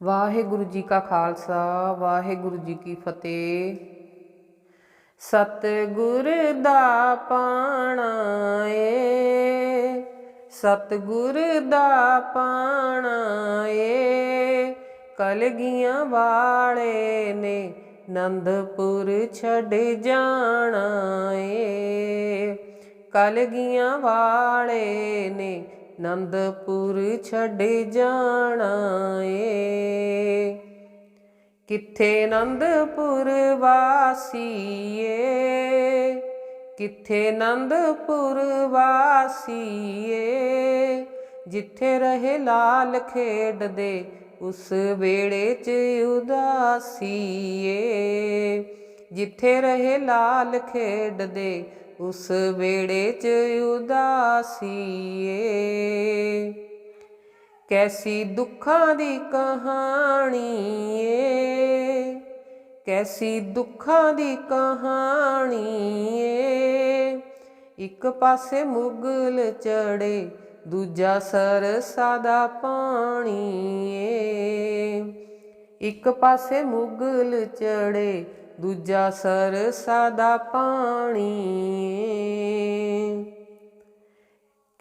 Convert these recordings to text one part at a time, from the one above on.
ਵਾਹਿਗੁਰੂ ਜੀ ਕਾ ਖਾਲਸਾ, ਵਾਹਿਗੁਰੂ ਜੀ ਕੀ ਫਤਿਹ। ਸਤਿਗੁਰ ਦਾ ਪਾਣਾ ਏ ਸਤਿਗੁਰ ਦਾ ਪਾਣਾ ਏ ਕਲਗੀਆਂ ਵਾਲੇ ਨੇ ਨੰਦਪੁਰ ਛੱਡ ਜਾਣਾ ਏ ਕਲਗੀਆਂ ਵਾਲੇ ਨੇ ਨੰਦਪੁਰ ਛੱਡ ਜਾਣਾ ਏ ਕਿੱਥੇ ਨੰਦਪੁਰ ਵਾਸੀਏ? ਕਿੱਥੇ ਨੰਦਪੁਰ ਵਾਸੀਏ? ਜਿੱਥੇ ਰਹੇ ਲਾਲ ਖੇਡਦੇ ਉਸ ਵੇੜੇ 'ਚ ਉਦਾਸੀਏ। ਜਿੱਥੇ ਰਹੇ ਲਾਲ ਖੇਡਦੇ ਉਸ ਵੇੜੇ 'ਚ ਉਦਾਸੀਏ। ਕੈਸੀ ਦੁੱਖਾਂ ਦੀ ਕਹਾਣੀ ਏ ਕੈਸੀ ਦੁੱਖਾਂ ਦੀ ਕਹਾਣੀ ਏ ਇੱਕ ਪਾਸੇ ਮੁਗਲ ਚੜੇ, ਦੂਜਾ ਸਰਸਾ ਦਾ ਪਾਣੀ ਏ ਇੱਕ ਪਾਸੇ ਮੁਗਲ ਚੜੇ ਦੂਜਾ ਸਰਸਾ ਦਾ ਪਾਣੀ।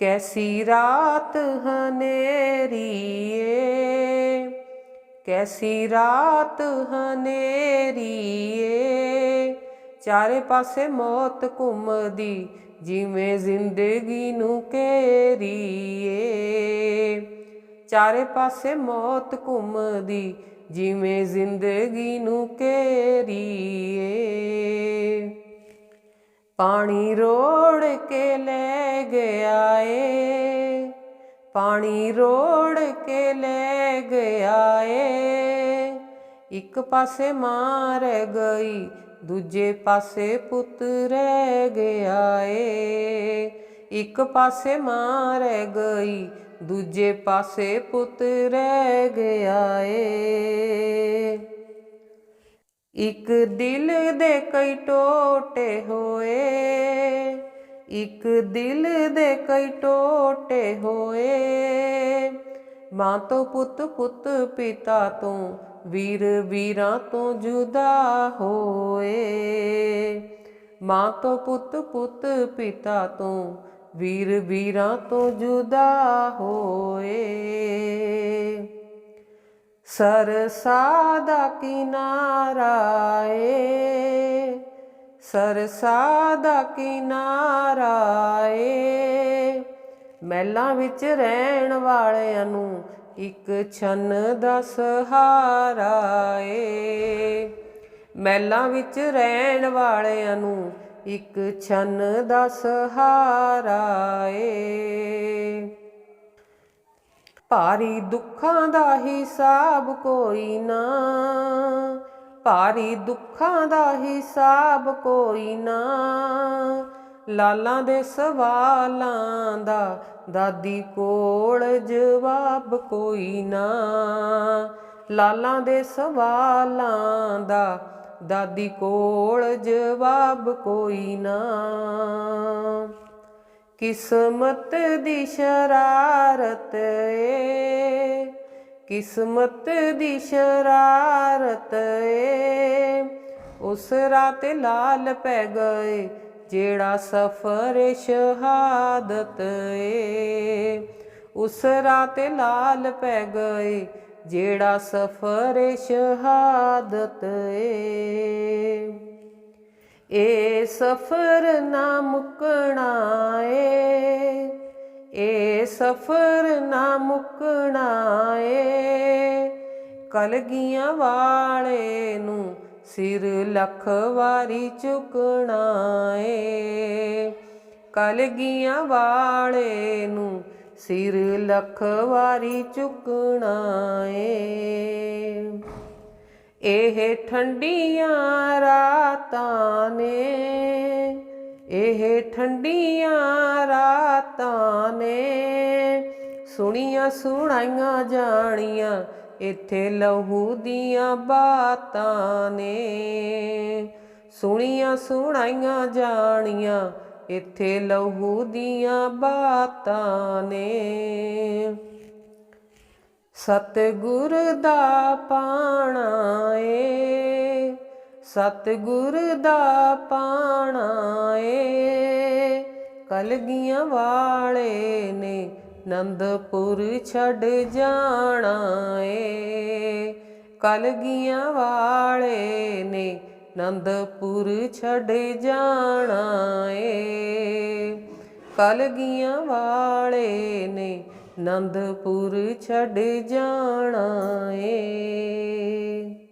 ਕੈਸੀ ਰਾਤ ਹਨੇਰੀ ਏ ਕੈਸੀ ਰਾਤ ਹਨੇਰੀ ਏ ਚਾਰੇ ਪਾਸੇ ਮੌਤ ਘੁੰਮਦੀ, ਜਿਵੇਂ ਜ਼ਿੰਦਗੀ ਨੂੰ ਘੇਰੀ ਏ ਚਾਰੇ ਪਾਸੇ ਮੌਤ ਘੁੰਮਦੀ, ਜਿਵੇਂ ਜ਼ਿੰਦਗੀ ਨੂੰ ਘੇਰੀ ਏ ਪਾਣੀ ਰੋੜ ਕੇ ਲੈ ਗਿਆ ਏ ਪਾਣੀ ਰੋੜ ਕੇ ਲੈ ਗਿਆ ਏ ਇੱਕ ਪਾਸੇ ਮਾਰ ਗਈ, ਦੂਜੇ ਪਾਸੇ ਪੁੱਤ ਰਹਿ ਗਿਆ ਏ ਇੱਕ ਪਾਸੇ ਮਾਰ ਗਈ ਦੂਜੇ ਪਾਸੇ ਪੁੱਤ ਰਹਿ ਗਿਆ ਏ ਇੱਕ ਦਿਲ ਦੇ ਕਈ ਟੋਟੇ ਹੋਏ, ਇੱਕ ਦਿਲ ਦੇ ਕਈ ਟੋਟੇ ਹੋਏ। ਮਾਂ ਤੋਂ ਪੁੱਤ ਪੁੱਤ ਪਿਤਾ ਤੋਂ, ਵੀਰ ਵੀਰਾਂ ਤੋਂ ਜੁਦਾ ਹੋਏ। ਮਾਂ ਤੋਂ ਪੁੱਤ ਪੁੱਤ ਪਿਤਾ ਤੋਂ ਵੀਰ ਵੀਰਾਂ ਤੋਂ ਜੁਦਾ ਹੋਏ। ਸਰਸਾ ਦਾ ਕਿਨਾਰਾ ਏ। ਸਰਸਾ ਦਾ ਕਿਨਾਰਾ ਏ। ਮਹਿਲਾਂ ਵਿੱਚ ਰਹਿਣ ਵਾਲਿਆਂ ਨੂੰ ਇੱਕ ਛੰਨ ਦਾ ਸਹਾਰਾ ਏ। ਮਹਿਲਾਂ ਵਿੱਚ ਰਹਿਣ ਵਾਲਿਆਂ ਨੂੰ ਇੱਕ ਛਨ ਦਾ ਸਹਾਰਾ ਏ। ਭਾਰੀ ਦੁੱਖਾਂ ਦਾ ਹਿਸਾਬ ਕੋਈ ਨਾ, ਭਾਰੀ ਦੁੱਖਾਂ ਦਾ ਹਿਸਾਬ ਕੋਈ ਨਾ। ਲਾਲਾਂ ਦੇ ਸਵਾਲਾਂ ਦਾ ਦਾਦੀ ਕੋਲ ਜਵਾਬ ਕੋਈ ਨਾ, ਲਾਲਾਂ ਦੇ ਸਵਾਲਾਂ ਦਾ ਦਾਦੀ ਕੋਲ ਜਵਾਬ ਕੋਈ ਨਾ। ਕਿਸਮਤ ਦੀ ਸ਼ਰਾਰਤ ਏ, ਕਿਸਮਤ ਦੀ ਸ਼ਰਾਰਤ ਏ। ਉਸ ਰਾਤ ਲਾਲ ਪੈ ਗਏ, ਜਿਹੜਾ ਸਫਰ ਸ਼ਹਾਦਤ ਏ। ਉਸ ਰਾਤ ਲਾਲ ਪੈ ਗਏ ਜਿਹੜਾ ਸਫਰ ਸ਼ਹਾਦਤ ਏ। ਏ ਸਫਰ ਨਾ ਮੁਕਣਾ ਏ। ਇਹ ਸਫਰ ਨਾ ਮੁਕਣਾ ਏ। ਕਲਗੀਆਂ ਵਾਲੇ ਨੂੰ ਸਿਰ ਲੱਖ ਵਾਰੀ ਝੁਕਣਾ ਏ। ਕਲਗੀਆਂ ਵਾਲੇ ਨੂੰ ਸਿਰ ਲੱਖ ਵਾਰੀ ਝੁਕਣਾ ਏ ਇਹ ਠੰਡੀਆਂ ਰਾਤਾਂ ਨੇ, ਇਹ ਠੰਡੀਆਂ ਰਾਤਾਂ ਨੇ। ਸੁਣੀਆਂ ਸੁਣਾਈਆਂ ਜਾਣੀਆਂ ਇੱਥੇ ਲਹੂ ਦੀਆਂ ਬਾਤਾਂ ਨੇ। ਸੁਣੀਆਂ ਸੁਣਾਈਆਂ ਜਾਣੀਆਂ ਇੱਥੇ ਲਹੂ ਦੀਆਂ ਬਾਤਾਂ ਨੇ। ਸਤਿਗੁਰ ਦਾ ਪਾਣਾ ਏ। ਸਤਿਗੁਰ ਦਾ ਪਾਣਾ ਏ। ਕਲਗੀਆਂ ਵਾਲੇ ਨੇ ਨੰਦਪੁਰ ਛੱਡ ਜਾਣਾ ਏ। ਕਲਗੀਆਂ ਵਾਲੇ ਨੇ ਨੰਦਪੁਰ ਛੱਡ ਜਾਣਾ ਏ। ਕਲਗੀਆਂ ਵਾਲੇ ਨੇ ਨੰਦਪੁਰ ਛੱਡ ਜਾਣਾ ਏ।